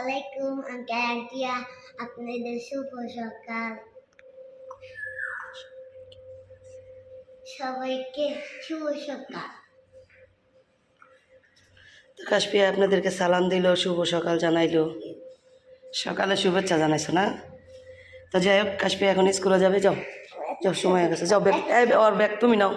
আলাইকুম আমি ক্যারান্টিয়া আপনাদের শুভ সকাল সবাইকে শুভ সকাল তো কাশপিয়া আপনাদেরকে সালাম দিল, শুভ সকাল জানাইলো। সকালে শুভেচ্ছা জানাইছো না? তো যাই হোক কাশপিয়া এখন স্কুলে যাবে, যাও। যাও, সময় হয়ে গেছে। যাও, ব্যাগ ওর ব্যাগ তুমি নাও।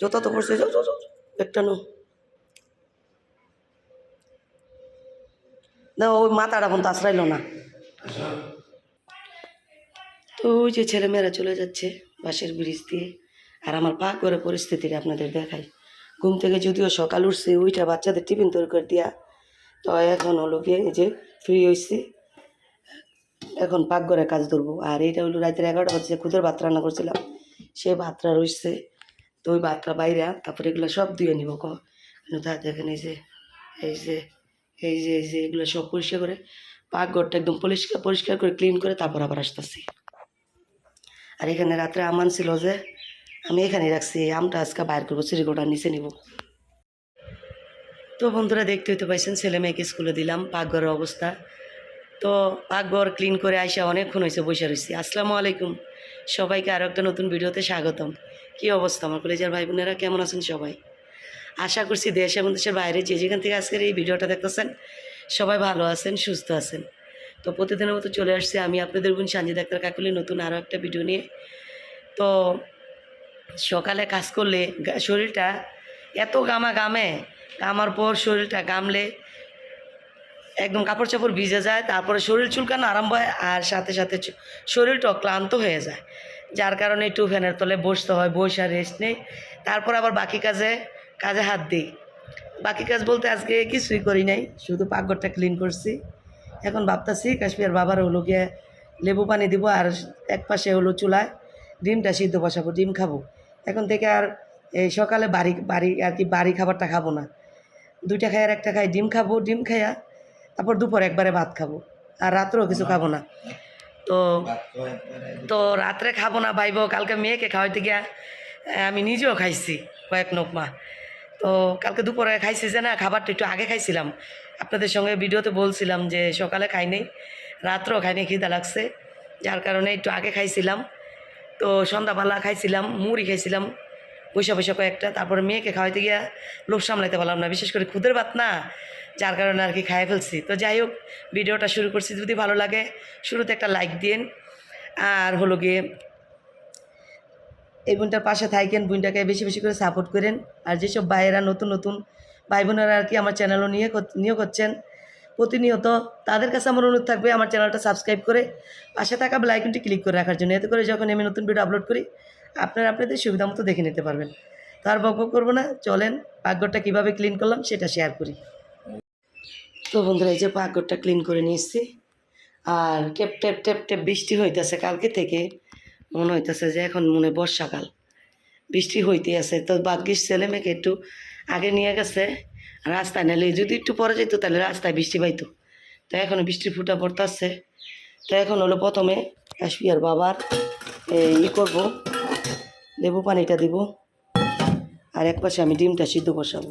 জুতো তো পড়ছে যাও যাও। ব্যাগটা নাও। দাও ওই মাথাটা এখন তো আশ্রাইলো না। তো ওই যে ছেলেমেয়েরা চলে যাচ্ছে বাসের ব্রিজ দিয়ে। আর আমার পা করে পরিস্থিতিটা আপনাদের দেখাই। ঘুম থেকে যদিও সকাল উঠছে, ওইটা বাচ্চাদের টিফিন তৈরি করে দিয়া। তো এখন হলো গিয়ে যে ফ্রি হয়েছি এখন পাক পাকঘরে কাজ ধরবো। আর এইটা হলো রাতের এগারোটা বাজছে, খুদের ভাত রান্না করছিলাম। সে ভাতটা রয়েছে তো ওই ভাতটা বাইরে, তারপরে এগুলো সব ধুয়ে নিব ক দেখেন এই যে এই যে এই যে এই যে এগুলো সব পরিষ্কার করে পাকঘরটা একদম পরিষ্কার পরিষ্কার করে ক্লিন করে তারপর আবার আসতেছি। আর এখানে রাত্রে আমান ছিল যে, আমি এখানে রাখছি আমটা আজকে বাইর করব সিঁড়িগোটা নিচে নিব। তো বন্ধুরা দেখতে হইতে পাইছেন, ছেলে মেয়েকে স্কুলে দিলাম, পাকঘরের অবস্থা। তো পাকঘর ক্লিন করে আইসা অনেকক্ষণ হয়েছে বসে রয়েছি আসসালামু আলাইকুম। সবাইকে আরও একটা নতুন ভিডিওতে স্বাগতম। কী অবস্থা আমার কলেজের ভাই বোনেরা কেমন আছেন সবাই? আশা করছি দেশ এবং দেশের বাইরে যে যেখান থেকে আজকের এই ভিডিওটা দেখতেছেন, সবাই ভালো আছেন, সুস্থ আছেন। তো প্রতিদিনের মতো চলে আসছে আমি আপনাদের বোন সঞ্জয় ডাক্তার কাকুলি, নতুন আরও একটা ভিডিও নিয়ে। তো সকালে কাজ করলে শরীরটা এত গামা গামে গামার পর শরীরটা গামলে একদম কাপড় চাপড় ভিজে যায়, তারপরে শরীর চুলকানো আরম্ভ হয় আর সাথে সাথে শরীরটাও ক্লান্ত হয়ে যায়। যার কারণে একটু ফ্যানের তলে বসতে হয়, বসে রেস্ট নেই। তারপর আবার বাকি কাজে কাজে হাত দিই। বাকি কাজ বলতে আজকে কিছুই করি নাই শুধু পাকঘরটা ক্লিন করছি। এখন ভাবতাছি কাশ্মীর বাবার হলো গিয়ে লেবু পানি দিব আর এক পাশে হলো চুলায় ডিমটা সিদ্ধ বসাবো ডিম খাব। এখন থেকে আর এই সকালে বাড়ি বাড়ি আর কি বাড়ি খাবারটা খাব না। দুইটা খাই আর একটা খাই ডিম খাব ডিম খাইয়া তারপর দুপুর একবারে ভাত খাব। আর রাত্রেও কিছু খাব না। তো তো রাত্রে খাব না ভাইব কালকে মেয়েকে খাওয়াইতে গিয়া আমি নিজেও খাইছি কয়েক নোকমা। তো কালকে দুপুরে খাইছি যে না, খাবারটা একটু আগে খাইছিলাম। আপনাদের সঙ্গে ভিডিওতে বলছিলাম যে সকালে খাই নাই, রাত্রেও খাই নাই, খিদা লাগছে। যার কারণে একটু আগে খাইছিলাম। তো সন্ধ্যাবেলা খাইছিলাম, মুড়ি খাইছিলাম পয়সা পয়সা কয়েকটা। তারপরে মেয়েকে খাওয়াইতে গিয়া লোভ সামলাইতে পারলাম না, বিশেষ করে খুদের ভাত না, যার কারণে আর কি খাইয়ে ফেলছি। তো যাই হোক, ভিডিওটা শুরু করছি। যদি ভালো লাগে, শুরুতে একটা লাইক দিন আর হলো গিয়ে এই বোনটার পাশে থাকেন, বোনটাকে বেশি বেশি করে সাপোর্ট করেন। আর যেসব ভাইয়েরা নতুন নতুন ভাই বোনেরা আর কি আমার চ্যানেলও নিয়ে নিয়ে করছেন প্রতিনিয়ত তাদের কাছে আমার অনুরোধ থাকবে আমার চ্যানেলটা সাবস্ক্রাইব করে পাশে থাকা বেল ক্লিক করে রাখার জন্য। এতে করে যখন আমি নতুন ভিডিও আপলোড করি, আপনারা আপনাদের সুবিধা মতো দেখে নিতে পারবেন। তো আর বক বক করব না, চলেন পাকঘরটা কীভাবে ক্লিন করলাম সেটা শেয়ার করি। তো বন্ধুরা, এই যে পাকঘরটা ক্লিন করে নিয়ে এসেছি আর টেপ টেপ টেপ টেপ বৃষ্টি হইতেছে কালকে থেকে। মনে হইতেছে যে এখন মনে বর্ষাকাল। বৃষ্টি হইতে আছে। তো বাগ্যিস ছেলে মেয়েকে একটু আগে নিয়ে গেছে, রাস্তায় নাহলে যদি একটু পরে যেত তাহলে রাস্তায় বৃষ্টি পাইতো। তো এখনও বৃষ্টির ফুটা পড়তেছে। তো এখন হলো প্রথমে কাশ্মীর বাবার ই করব, লেবু পানিটা দিব, আর এক পাশে আমি ডিমটা সিদ্ধ বসাবো।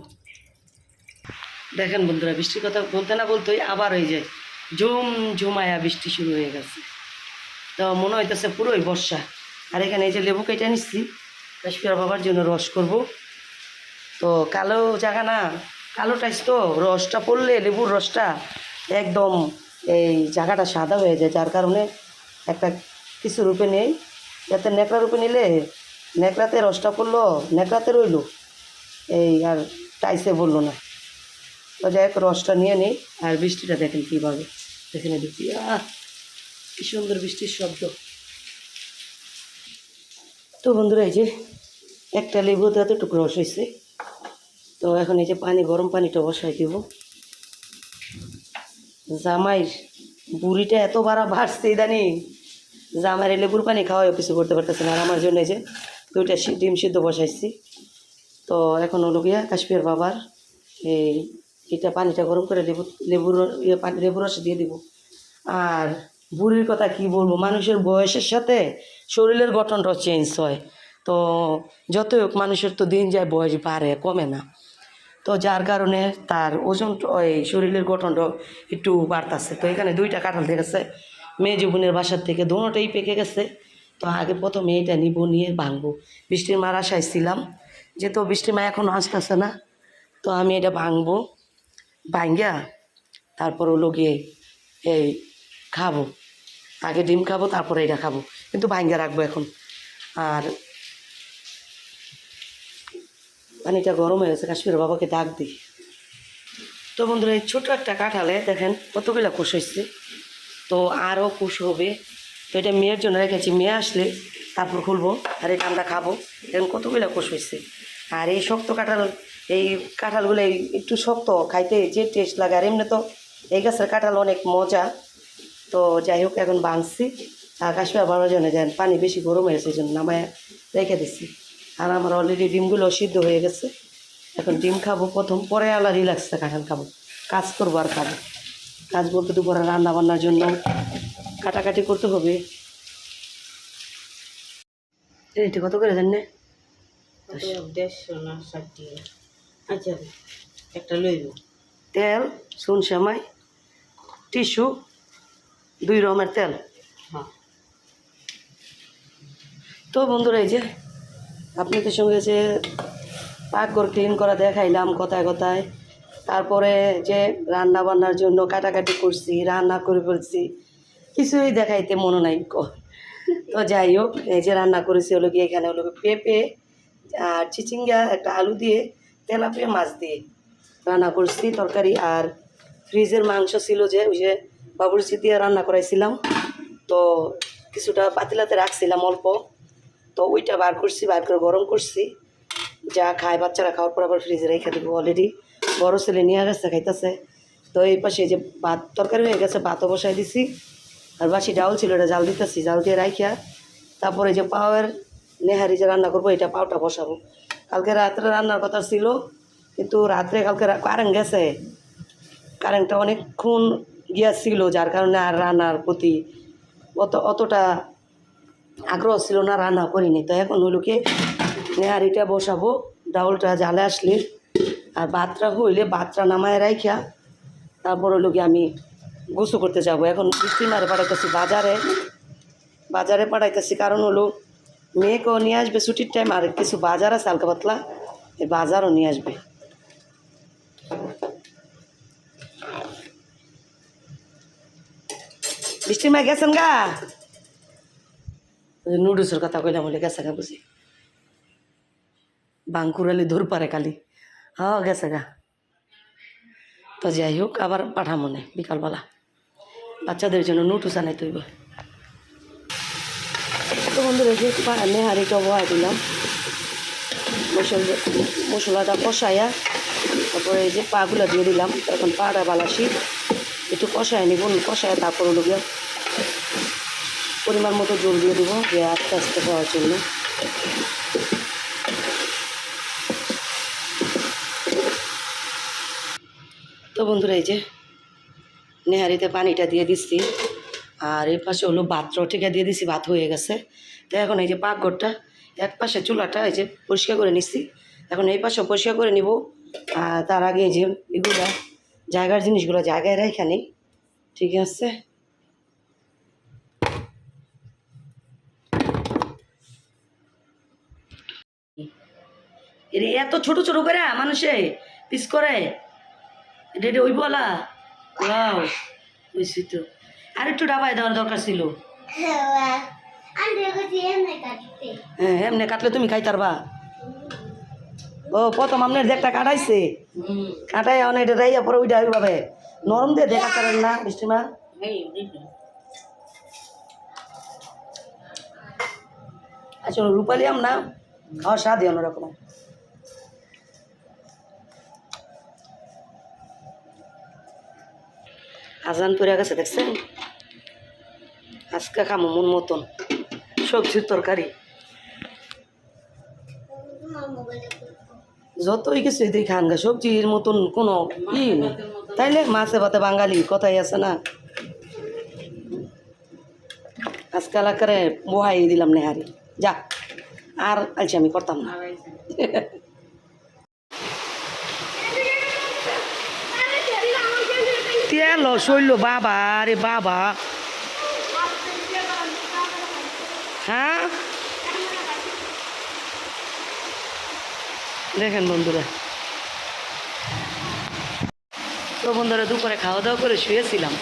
দেখেন বন্ধুরা, বৃষ্টির কথা বলতে না বলতেই আবার ওই যে ঝুম ঝুমায়া বৃষ্টি শুরু হয়ে গেছে। তো মনে হইতেছে পুরোই বর্ষা। আর এখানে এই যে লেবু কেটে নিচ্ছি, কাশ্মীর বাবার জন্য রস করব। তো কালো জায়গা না, কালো টাইস তো, রসটা পড়লে, লেবুর রসটা একদম এই জায়গাটা সাদা হয়ে যায়, যার কারণে একটা কিছু রূপে নেই। যাতে নেকড়া রূপে নিলে নেকড়াতে রসটা পড়ল নেকড়াতে রইল। এই আর টাইসে বলল না। তো যাই হোক, রসটা নিয়ে নিই, আর বৃষ্টিটা দেখেন কীভাবে। এখানে দেখি, আহ, কি সুন্দর বৃষ্টির শব্দ। তো বন্ধুরা, এই যে একটা লেবুতে এতটুকু রস হয়েছে। তো এখন এই যে পানি, গরম পানিটা বসাই দিব। জামাইর বুড়িটা এত বাড়া বাড়ছে ইদানিং। জামাইয়ের লেবুর পানি খাওয়াই কিছু করতে পারতেছে না। আর আমার জন্য এই যে দুইটা ডিম সিদ্ধ বসাইছি। তো এখন হলো গিয়া কাশ্মীর বাবার এই, এটা পানিটা গরম করে লেবু, লেবুর ইয়ে পানি, লেবুর রস দিয়ে দিব। আর বুড়ির কথা কি বলব? মানুষের বয়সের সাথে শরীরের গঠনটাও চেঞ্জ হয়। তো যতই হোক, মানুষের তো দিন যায়, বয়স বাড়ে, কমে না। তো যার কারণে তার ওজন ওই শরীরের গঠনটা একটু বাড়তাছে। তো এখানে দুইটা কাঁঠাল দেখেছে। মেয়ে জীবনের বাসার থেকে দোনোটাই পেকে গেছে। তো আগে প্রথমে এটা নিব, নিয়ে ভাঙবো। বৃষ্টির মার আশায় ছিলাম। যেহেতু বৃষ্টির মা এখনও আসতেছে না, তো আমি এটা ভাঙবো। ভাঙ্গা তারপর হলো গিয়ে এই খাব। আগে ডিম খাব, তারপরে এটা খাব। কিন্তু ভাঙ্গা রাখব এখন। আর পানিটা গরম হয়ে গেছে কাশ্মীর বাবাকে ডাক দিই। তো বন্ধুরা, এই ছোটো একটা কাঁঠালে, দেখেন, কতগুলো কুশ হয়েছে তো আরও কুশ হবে। তো এটা মেয়ের জন্য রেখেছি। মেয়ে আসলে তারপর খুলবো আর এটা আমরা খাব। দেখেন কতগুলো কুশ হয়েছে আর এই শক্ত কাঁঠাল, এই কাঁঠালগুলো একটু শক্ত, খাইতে যে টেস্ট লাগে। আর এমনি তো এই গাছের কাঁঠাল অনেক মজা। তো যাই হোক এখন বাঁধছি আর কাশ্মীর বাবার জন্য দেন পানি বেশি গরম হয়েছে এই জন্য নামায় রেখে দিচ্ছি আর আমার অলরেডি ডিমগুলো সিদ্ধ হয়ে গেছে। এখন ডিম খাব প্রথম পরে আলা রিল্যাক্সে কাঁঠাল খাব। কাজ করব আর খাব। কাজ বলতে দুপুরে রান্না বান্নার জন্য কাটাকাটি করতে হবে। এইটি কত করে জানে দেড়শো না ষাট টাকা। আচ্ছা একটা লইব। তেল সুন সেমাই টিস্যু দুই রকমের তেল। হ্যাঁ। তো বন্ধুরা এই যে আপনাদের সঙ্গে যে পাকঘর ক্লিন করা দেখাইলাম কথায় কথায় তারপরে যে রান্না বান্নার জন্য কাটাকাটি করছি রান্না করে ফেলছি কিছুই দেখাইতে মনে নাই। ক- তো যাই হোক এই যে রান্না করেছি হলো কি এখানে হলো গিয়ে পেঁপে আর চিচিঙ্গা একটা আলু দিয়ে তেলাপিয়া মাছ দিয়ে রান্না করছি তরকারি। আর ফ্রিজের মাংস ছিল যে ওই যে বাবুরচি দিয়ে রান্না করাইছিলাম। তো কিছুটা পাতিলাতে রাখছিলাম অল্প। তো ওইটা বার করছি, বার করে গরম করছি। যা খায় বাচ্চারা খাওয়ার পর আবার ফ্রিজে রেখে দেবো অলরেডি বড় ছেলে নিয়ে গেছে, খাইতেছে। তো এই পাশে যে ভাত তরকারি হয়ে গেছে, ভাতও বসাই দিছি। আর বাসি ডাউল ছিল, এটা জাল দিতেছি, জাল দিয়ে রাখিয়া তারপরে যে পাওয়ের নেহারি যে রান্না করব, এটা পাওটা বসাবো। কালকে রাত্রে রান্নার কথা ছিল, কিন্তু রাত্রে কালকে কারেন্ট গেছে। কারেন্টটা অনেকক্ষণ গিয়া ছিল যার কারণে আর রান্নার প্রতি অত, অতটা আগ্রহ ছিল না, রান্না করিনি। তো এখন হইল কি, নেহারিটা বসাবো, ডাউলটা জালে আসলে, আর ভাতটা হইলে ভাতটা নামায় রাইখা, তারপর হইল আমি গোসু করতে যাব। এখন বৃষ্টি মারে পাঠাইতেছি বাজারে বাজারে পাঠাইতেছি কারণ হলো মেয়েকেও নিয়ে আসবে ছুটির টাইম আর কিছু বাজার আছে হালকা পাতলা, এই বাজারও নিয়ে আসবে। বৃষ্টির মায় গেছেন গা নুডলসের কথা কইলাম বলে গেছে গা বুঝি বাঙ্কুরালি ধর পারে কালি হ্যাঁ গেছে গা তো যাই হোক আবার পাঠামো নে বিকালবেলা বাচ্চাদের জন্য নুটুস আনাই তৈব তো বন্ধুরা যে নেহারিটা বয়া দিলাম মশল মশলাটা কষাইয়া তারপরে এই যে পাগুলা দিয়ে দিলাম এখন পাটা বালাসি একটু কষায় নিব কষায় তারপর হলো গিয়ে পরিমাণ মতো জল দিয়ে দেবো যে আস্তে আস্তে হওয়ার জন্য। তো বন্ধুরা, এই যে নেহারিতে পানিটা দিয়ে দিচ্ছি, আর এই পাশে হলো ভাতটাও ঠিকা দিয়ে দিছি, ভাত হয়ে গেছে। তো এখন এই যে পাকঘরটা, এক পাশে চুলাটা এই যে পরিষ্কার করে নিচ্ছি। এখন এই পাশে পরিষ্কার করে নিব, আর তার আগে এই যে এগুলা জায়গার জিনিসগুলো জায়গায় রাখা নেই। ঠিক আছে? এর এত ছোট ছোট করে মানুষে পিস করে। এটা ওই বলা? ওয়াও বুঝছি তো আর একটু ডাবায় দেওয়ার দরকার ছিল। দেখেছি এমনি হ্যাঁ এমনি কাটলে তুমি খাইতারবা। ও প্রথম আপনার দেখটা কাটাইছে। কাটাই অনেক এটা রাইয়া পরে ওইটা ওইভাবে। নরম দিয়ে দেখা করেন না বৃষ্টিমা আচ্ছা রূপালি আম না? খাওয়ার স্বাদই অন্যরকম। আজান পড়ে গেছে দেখছেন? আজকে খামো মন মতন। সবজির তরকারি। যতই কিছু দিই খান গা সবজির মতন কোনো ই নেই। তাইলে মাছে ভাতে বাঙালি কথাই আছে না? আজকাল আকারে বহাই দিলাম নেহারি। যা, আর আলছি আমি করতাম না। তেল শৈল, বাবা রে বাবা। হ্যাঁ? দেখেন বন্ধুরা। তো বন্ধুরা, দুপুরে খাওয়া দাওয়া করে শুয়েছিলাম।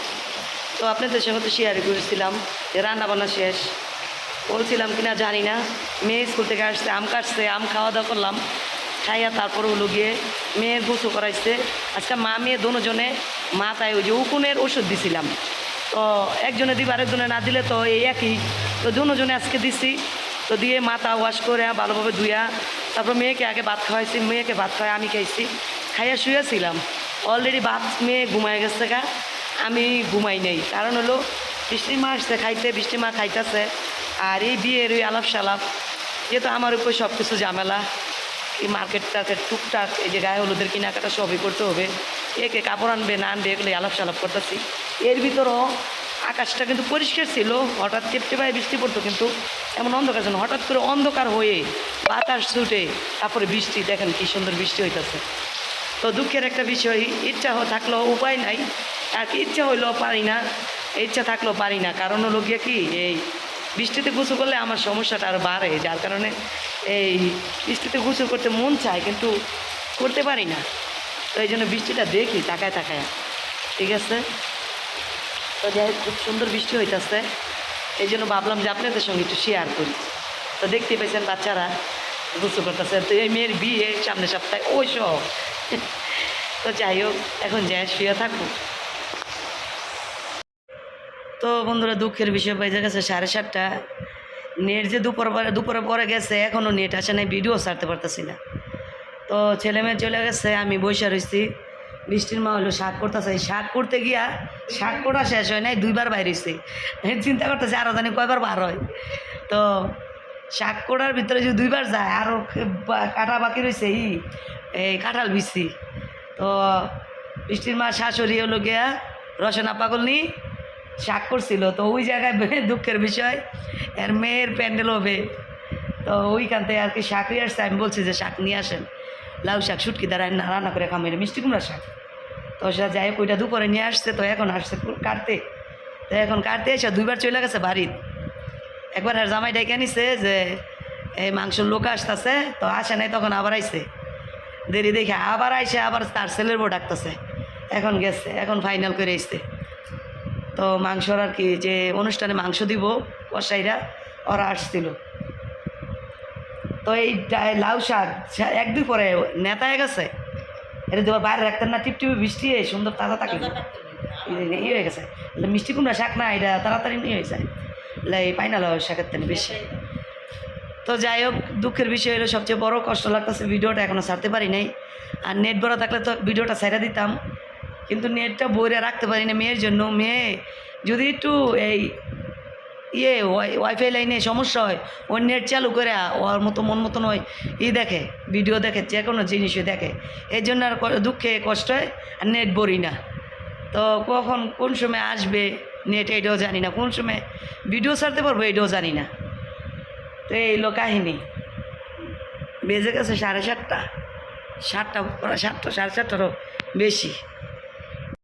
তো আপনাদের সঙ্গে শেয়ার করেছিলাম যে রান্না বান্না শেষ। বলছিলাম কিনা জানি না। মেয়ে স্কুল থেকে আসছে, আম কাটছে, আম খাওয়া দাওয়া করলাম। খাইয়া তারপর হলো গিয়ে মেয়ের গোসু করাইছে। আজকে মা মেয়ে দুজনে মাথায় ওই যে উকুনের ওষুধ দিছিলাম। তো একজনে দিবে, আরেকজনে না দিলে তো এই একই। তো দুজনে আজকে দিছি। তো দিয়ে মাথা ওয়াশ করে ভালোভাবে ধুইয়া তারপর মেয়েকে আগে ভাত খাওয়াইছি, মেয়েকে ভাত খাওয়াই আমি খাইছি। খাইয়া শুয়েছিলাম। অলরেডি ভাত মেয়ে ঘুমায় গেছে গা। আমি ঘুমাই নেই। কারণ হলো, বৃষ্টি মা আসছে খাইতে, বৃষ্টি মা খাইতেছে। আর এই বিয়ের ওই আলাপ সালাপ যেহেতু আমার উপর সব কিছু ঝামেলা। এই মার্কেট টার্কেট টুকটাক, এই যে গায়ে হলুদের কেনাকাটা সবই করতে হবে। একে কাপড় আনবে, না আনবে, এগুলো আলাপ সালাপ করতেছি। এর ভিতরও আকাশটা কিন্তু পরিষ্কার ছিল, হঠাৎ টেপটে পায়ে বৃষ্টি পড়তো কিন্তু এমন অন্ধকার ছিল। হঠাৎ করে অন্ধকার হয়ে বাতাস ছুটে, তারপরে বৃষ্টি, দেখেন কি সুন্দর বৃষ্টি হইতেছে। তো দুঃখের একটা বিষয়, ইচ্ছা থাকলেও উপায় নাই, আর ইচ্ছা হইলেও পারি না, ইচ্ছা থাকলেও পারি না, কারণ হলো গিয়ে কি, এই বৃষ্টিতে গুছু করলে আমার সমস্যাটা আরও বাড়ে, যার কারণে এই বৃষ্টিতে গুছু করতে মন চায়, কিন্তু করতে পারি না। তো এই জন্য বৃষ্টিটা দেখি, তাকায় তাকায়। ঠিক আছে? তো যাই খুব সুন্দর বৃষ্টি হইতেছে। এই জন্য ভাবলাম যে আপনাদের সঙ্গে একটু শেয়ার করি। তো দেখতে পেয়েছেন বাচ্চারা গুছু করতেছে। তো এই মেয়ের বিয়ে সামনে সপ্তাহে। ওই সব। তো যাই হোক, এখন যাই, শুয়ে থাকুক। তো বন্ধুরা, দুঃখের বিষয় পেয়ে গেছে সাড়ে সাতটা। নেট যে দুপুর পরে দুপুরে পরে গেছে এখনও নেট আসে নাই, ভিডিও ছাড়তে পারতেছি না। তো ছেলে মেয়ে চলে গেছে, আমি বসে রয়েছি বৃষ্টির মা হলো, শাক করতেছে। শাক করতে গিয়া শাক করা শেষ হয় নাই, দুইবার বাইরেছে। চিন্তা করতেছে আরও জানি কয়বার বার হয়। তো শাক করার ভিতরে যদি দুইবার যায় আরও কাটা বাকি রয়েছে ই, এই কাঁঠাল বিচি তো বৃষ্টির মা শাশুড়ি হলো গিয়া রসনা পাগলনি শাক করছিল। তো ওই জায়গায় দুঃখের বিষয়, এর মেয়ের প্যান্ডেল হবে। তো ওইখান থেকে আর কি শাক নিয়ে আসছে, আমি বলছি যে শাক নিয়ে আসেন। লাউ শাক শুটকি দ্বারা রান্না করে খামের মিষ্টি কুমড়া শাক। তো সে যাই হোক, ওইটা দুপুরে নিয়ে আসছে, তো এখন আসছে কাটতে। তো এখন কাটতে এসে দুইবার চলে গেছে বাড়ির। একবার আর জামাই ডেকে নিছে যে, এই মাংসর লোক আসতেছে, তো আসে নাই, তখন আবার আইছে। দেরি দেখে আবার আইসে, আবার তার ছেলের বউ ডাকতেছে। এখন গেছে, এখন ফাইনাল করে এসছে তো মাংসর আর কি যে অনুষ্ঠানে মাংস দিব কষাইরা ওরা আসছিল। তো এই লাউ শাক এক দুই পরে নেতা হয়ে গেছে। এটা তোমার বাইরে রাখতেন না টিপটিপি বৃষ্টি হয়ে সুন্দর তাজা থাকে ই হয়ে গেছে। মিষ্টি কুমড়া শাক না এটা তাড়াতাড়ি নিয়ে হয়ে যায়। এই পাইনাল শাকের তেনে বেশি। তো যাই হোক দুঃখের বিষয় হলো সবচেয়ে বড় কষ্ট লাগতেছে ভিডিওটা এখনও ছাড়তে পারি নাই। আর নেট ভরা থাকলে তো ভিডিওটা ছেড়ে দিতাম। কিন্তু নেটটা বইরে রাখতে পারি না মেয়ের জন্য। মেয়ে যদি একটু এই ইয়ে ওয়াই- ওয়াইফাই লাইনে সমস্যা হয়, ওর নেট চালু করে ওর মতো, মন মতন হয় ই দেখে ভিডিও দেখে, যে কোনো জিনিসই দেখে। এই জন্য আর দুঃখে কষ্ট হয়, আর নেট ভরি না। তো কখন, কোন সময় আসবে নেট এটাও জানি না, কোন সময় ভিডিও ছাড়তে পারব এটাও জানি না। তো এই লো কাহিনী। বেজে গেছে সাড়ে সাতটা সাতটা সাতটা, সাড়ে সাতটারও বেশি।